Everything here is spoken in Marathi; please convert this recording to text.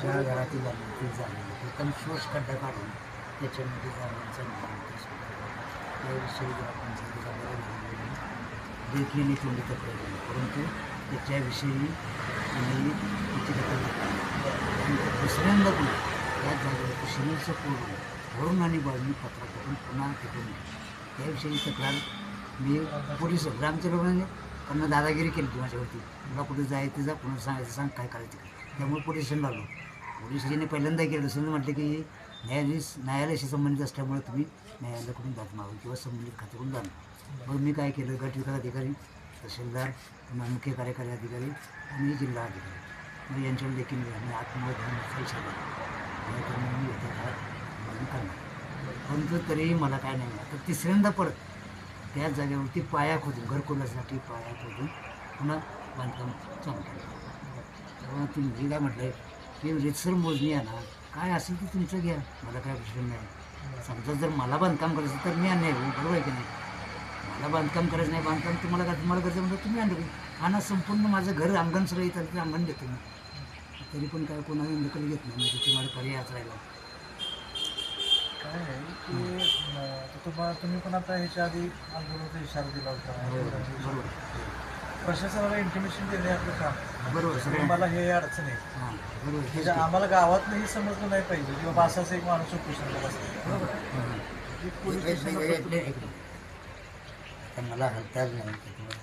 ज्या घरातील ते झालेलं प्रथम शोष खड्डा काढून त्याच्यामध्ये जाण्याचा त्याविषयी ग्रामपंचायतीचा बरं देखील तोंडी तक्रार झाली परंतु त्याच्याविषयी आम्ही तिची दखल दुसऱ्यांदा पण या जागेवर सिमेंटचं पूर्ण वरून आणि बाजूनी पत्र करून पुन्हा तिथून त्याविषयी तक्रार मी पोलीस ग्रामसेवकांनी त्यांना दादागिरी केली होती माझ्यावरती. तुला कुठे जायचं जा पुन्हा सांगायचं सांग काय करायचं. त्यामुळे पोलीस स्टेशन आलो. पोलीस स्टेशनने पहिल्यांदा केलं दुसऱ्यांदा म्हटलं की न्यायाधीश न्यायालयाशी संबंधित असल्यामुळे तुम्ही न्यायालयाकडून दाद मागा किंवा संबंधित खात्याकडून दाद मागा. मग मी काय केलं गट विकास अधिकारी तहसीलदार मुख्य कार्यकारी अधिकारी आणि जिल्हा अधिकारी. मग यांच्यावर देखील मी आम्ही आत्महत्या घेण्याचा इच्छा मी येत्या काळात मागणी करणार. परंतु तरीही मला काय नाही मिळालं तर तिसऱ्यांदा परत त्या जागेवरती पाया खोदून घरकुलासाठी पाया खोदून पुन्हा बांधकाम चालू केलं. तेव्हा तुम्ही काय म्हटलं की रितसर मोजणी आहे ना काय असेल ते तुमचं घ्या. मला काय प्रश्न नाही. समजा जर मला बांधकाम करायचं तर मी आणणार बरोबर आहे की नाही? मला बांधकाम करायचं नाही बांधकाम तुम्हाला का तुम्हाला करायचं म्हणजे तुम्ही आणलं हा ना संपूर्ण माझं घर अंगण सगळं येतं ते अंगण देतो मी. तरी पण काय कोणाला दखल घेत नाही म्हणजे तुम्हाला पर्यायच राहिला. काय आहे की तुम्हाला तुम्ही पण आता ह्याच्या आधी आंदोलनाचा इशारा दिला होता. बरोबर प्रशासनाला इंटिमेशन देणे आपलं काम बरोबर मला हे अडचण आहे. म्हणजे. आम्हाला गावात ही समजलं नाही पाहिजे. की बाबा असाच एक माणूस उपोषणाला बसला. बरोबर हं. मला हलता नाही.